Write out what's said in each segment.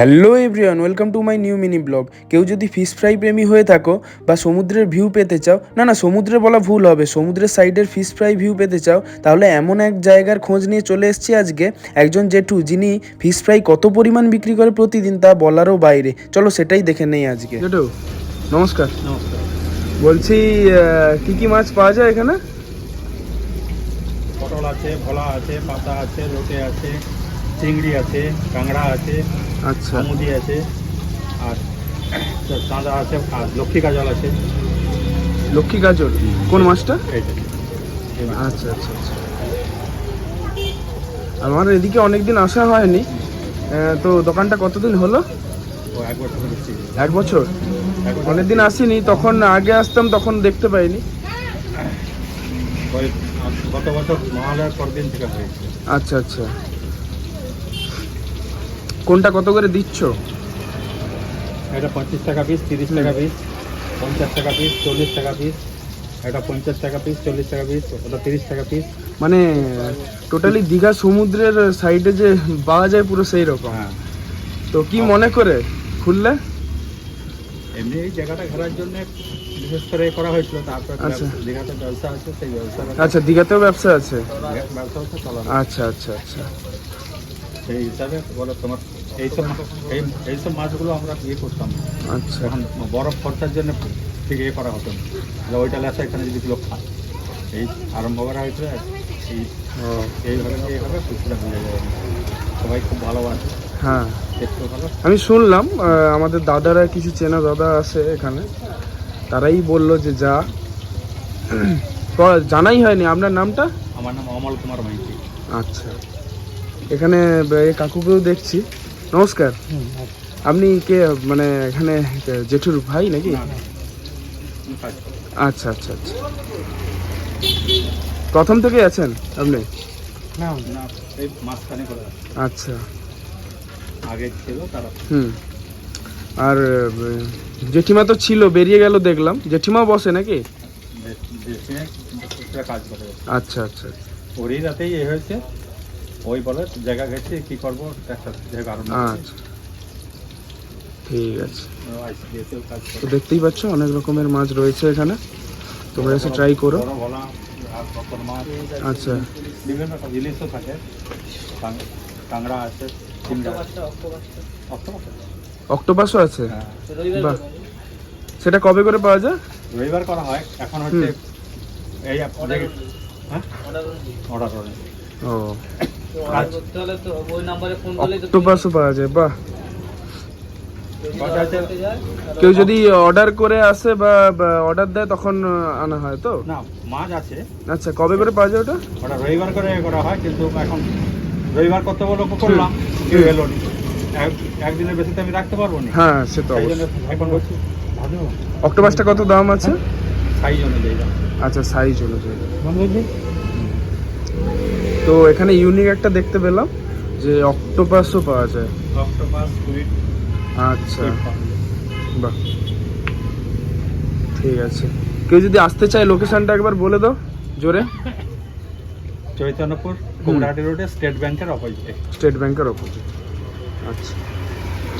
Hello everyone welcome to my new mini vlog. কেউ যদি fish fry প্রেমী হয়ে থাকো বা সমুদ্রের ভিউ পেতে চাও না না সমুদ্রে বলা ভুল হবে সমুদ্রের সাইডের ফিশ ফ্রাই ভিউ পেতে চাও তাহলে এমন এক জায়গার খোঁজ নিয়ে চলে এসেছি আজকে একজন জেঠু যিনি ফিশ ফ্রাই কত পরিমাণ বিক্রি করে প্রতিদিন তা বলারও বাইরে। চলো সেটাই দেখে নেই আজকে। জেঠু নমস্কার। নমস্কার। বলছি কি কি মাছ পাওয়া যায় এখানে? পটল আছে ভোলা আছে পাতা আছে লোটে আছে চিংড়ি আছে কাঁকড়া আছে আচ্ছা। আমুদি আছে আর চাঁদা আছে আর লক্ষ্মী কাজল আছে। লক্ষ্মী গাজর কোন মাছটা? আচ্ছা আচ্ছা আচ্ছা। আমার এদিকে অনেকদিন আসা হয়নি। তো দোকানটা কতদিন হলো? এক বছর অনেকদিন আসিনি তখন আগে আসতাম তখন দেখতে পাইনি। গত বছর মহালয়ার পর থেকে আচ্ছা আচ্ছা। কোনটা কত করে দিচ্ছ? এটা পঁচিশ টাকা পিস তিরিশ টাকা পিস পঞ্চাশ টাকা পিস চল্লিশ টাকা পিস এটা পঞ্চাশ টাকা পিস চল্লিশ টাকা পিস ওটা তিরিশ টাকা পিস মানে টোটালি দীঘা সমুদ্রের সাইডে যে পাওয়া যায় পুরো সেই রকম। হ্যাঁ। তো কি মনে করে? খুললে? এমনি এই জায়গাটা ঘোরার জন্য বিশেষ করে করা হয়েছিল তারপর আচ্ছা। দীঘাতে ব্যবসা আছে সেই ব্যবসা আচ্ছা দীঘাতেও ব্যবসা আছে? ব্যবসা আচ্ছা আচ্ছা আচ্ছা। সেই হিসাবে বলো তোমার এইসব এই এইসব মাছগুলো আমরা ইয়ে করতাম। আচ্ছা। এখন বরফ খরচার জন্য ঠিক ইয়ে করা হতো না। ওইটা লেসা এখানে যদি লোক খায় এই আরম্ভ করা হয়েছিল এই এইভাবে এইভাবে খুচরা বুঝে যাবে। সবাই খুব ভালোবাসে। হ্যাঁ। আমি শুনলাম আমাদের দাদারা কিছু চেনা দাদা আছে এখানে। তারাই বলল যে যা। জানাই হয়নি। আপনার নামটা? আমার নাম অমল কুমার মাইতি। আচ্ছা। এখানে কাকুকেও দেখছি। নমস্কার। আপনি কে মানে এখানে জেঠুর ভাই নাকি? আচ্ছা আচ্ছা আচ্ছা। প্রথম থেকে আছেন আপনি। আচ্ছা। আগে ছিল তারা হুম। আর জেঠিমা তো ছিল বেরিয়ে গেল দেখলাম। জেঠিমাও বসে নাকি? করে। আচ্ছা আচ্ছা। ওরই রাতেই এ হয়েছে। ওই বলে জায়গা গেছে কি করব? একটা যে কারণ আচ্ছা। ঠিক আছে। তো দেখতেই পাচ্ছ অনেক রকমের মাছ রয়েছে এখানে। তোমরা এসে ট্রাই করো। আর আচ্ছা। বিভিন্ন ইলিশও থাকে। কাঁকড়া আছে? অক্টোপাসও আছে? হ্যাঁ। বাহ। সেটা কবে করে পাওয়া যায়? রবিবার করা হয়। এখন হচ্ছে এই হ্যাঁ? অর্ডার করে ও। অক্টোপাসও পাওয়া যায় বাহ। কেউ যদি অর্ডার করে আসে বা অর্ডার দেয় তখন আনা হয় তো? না মাছ আছে। আচ্ছা কবে করে পাওয়া যায় ওটা? ওটা রবিবার করে করা হয় কিন্তু এখন রবিবার করতে বলো করলাম কেউ এলো নি। একদিনের বেশি তো আমি রাখতে পারব না। হ্যাঁ সে তো এখন অক্টোপাসটা কত দাম আছে? সাইজ অনুযায়ী আচ্ছা সাইজ অনুযায়ী। তো এখানে ইউনিক একটা দেখতে পেলাম যে অক্টোপাসও পাওয়া যায়। অক্টোপাস আচ্ছা। বাহ। ঠিক আছে। কেউ যদি আসতে চায় লোকেশনটা একবার বলে দাও জোরে। চৈতন্যপুর কুমড়াহাটি রোডে স্টেট ব্যাংকের অপোজিটে স্টেট ব্যাংকের অপোজিট আচ্ছা।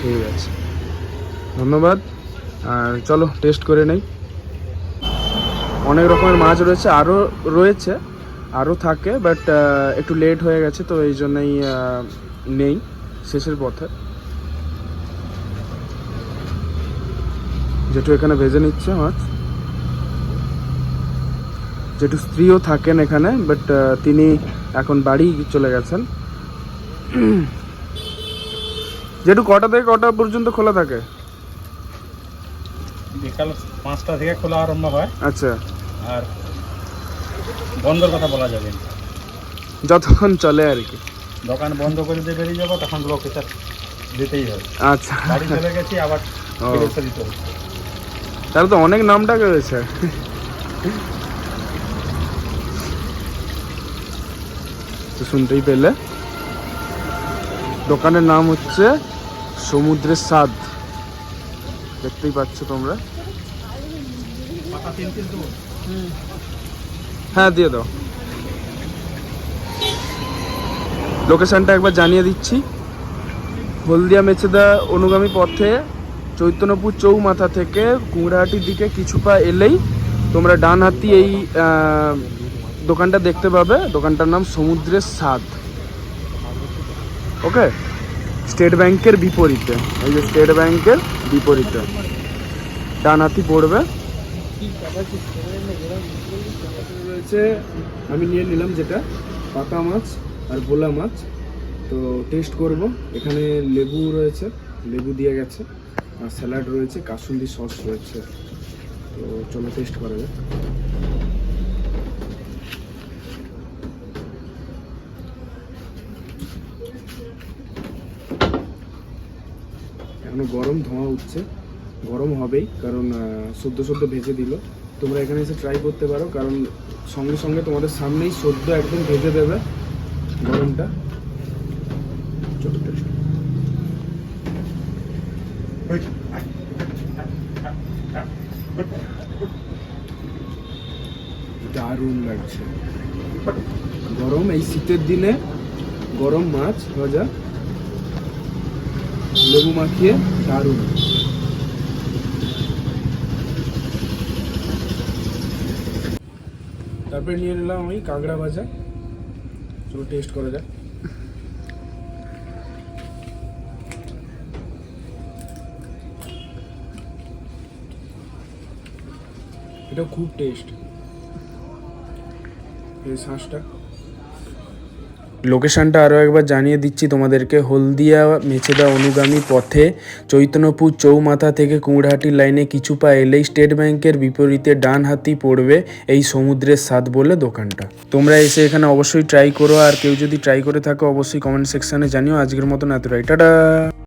ঠিক আছে। ধন্যবাদ। আর চলো টেস্ট করে নেই। অনেক রকমের মাছ রয়েছে আরও রয়েছে। আরও থাকে বাট একটু লেট হয়ে গেছে তো এই জন্যই নেই শেষের পথে। যেটু এখানে ভেজে নিচ্ছে মাছ। যেটু স্ত্রীও থাকেন এখানে বাট তিনি এখন বাড়ি চলে গেছেন। যেটু কটা থেকে কটা পর্যন্ত খোলা থাকে? বিকাল পাঁচটা থেকে খোলা আরম্ভ হয়। আচ্ছা। আর বন্ধর কথা বলা যাবে না। যতক্ষণ চলে আর কি। দোকান বন্ধ করে দিয়ে বেরিয়ে যাব তখন লোক এটা দিতেই হবে। আচ্ছা। বাড়ি চলে গেছি আবার ফিরে দিতে হবে। তাহলে তো অনেক নাম ডাকা রয়েছে তো শুনতেই পেলে। দোকানের নাম হচ্ছে সমুদ্রের স্বাদ। দেখতেই পাচ্ছ তোমরা। পাতা তিন কিন্তু। হ্যাঁ দিয়ে দাও। লোকেশনটা একবার জানিয়ে দিচ্ছি। হলদিয়া মেচেদা অনুগামী পথে চৈতন্যপুর চৌমাথা থেকে কুমড়াহাটির দিকে কিছু পা এলেই তোমরা ডান হাতি এই দোকানটা দেখতে পাবে। দোকানটার নাম সমুদ্রের স্বাদ। ওকে স্টেট ব্যাংকের বিপরীতে। এই যে স্টেট ব্যাংকের বিপরীতে। ডান হাতি পড়বে। রয়েছে আমি নিয়ে নিলাম যেটা পাতা মাছ আর ভোলা মাছ। তো টেস্ট করব। এখানে লেবু রয়েছে, লেবু দিয়ে গেছে, আর স্যালাড রয়েছে, কাসুন্দি সস রয়েছে। তো চলো টেস্ট করা যাক। এখনও গরম, ধোঁয়া উঠছে। গরম হবেই, কারণ সদ্য সদ্য ভেজে দিল। তোমরা এখানে এসে ট্রাই করতে পারো, কারণ সঙ্গে সঙ্গে তোমাদের সামনেই সদ্য একদম ভেজে দেবে গরমটা। দারুণ লাগছে। গরম, এই শীতের দিনে গরম মাছ ভাজা, লেবু মাখিয়ে দারুণ। তারপরে নিয়ে নিলাম ওই কাঁকড়া ভাজা। চলো টেস্ট করা যাক। এটা খুব টেস্ট এই শ্বাসটা লোকেশনটা আরও একবার জানিয়ে দিচ্ছি তোমাদেরকে, হলদিয়া মেছেদা অনুগামী পথে চৈতন্যপুর চৌমাথা থেকে কুমড়াহাটি লাইনে কিছু পা এলেই স্টেট ব্যাংকের বিপরীতে ডান হাতি পড়বে এই সমুদ্রের স্বাদ বলে দোকানটা। তোমরা এসে এখানে অবশ্যই ট্রাই করো, আর কেউ যদি ট্রাই করে থাকো, অবশ্যই কমেন্ট সেকশানে জানিও। আজকের মতন এতটাই। টাটা!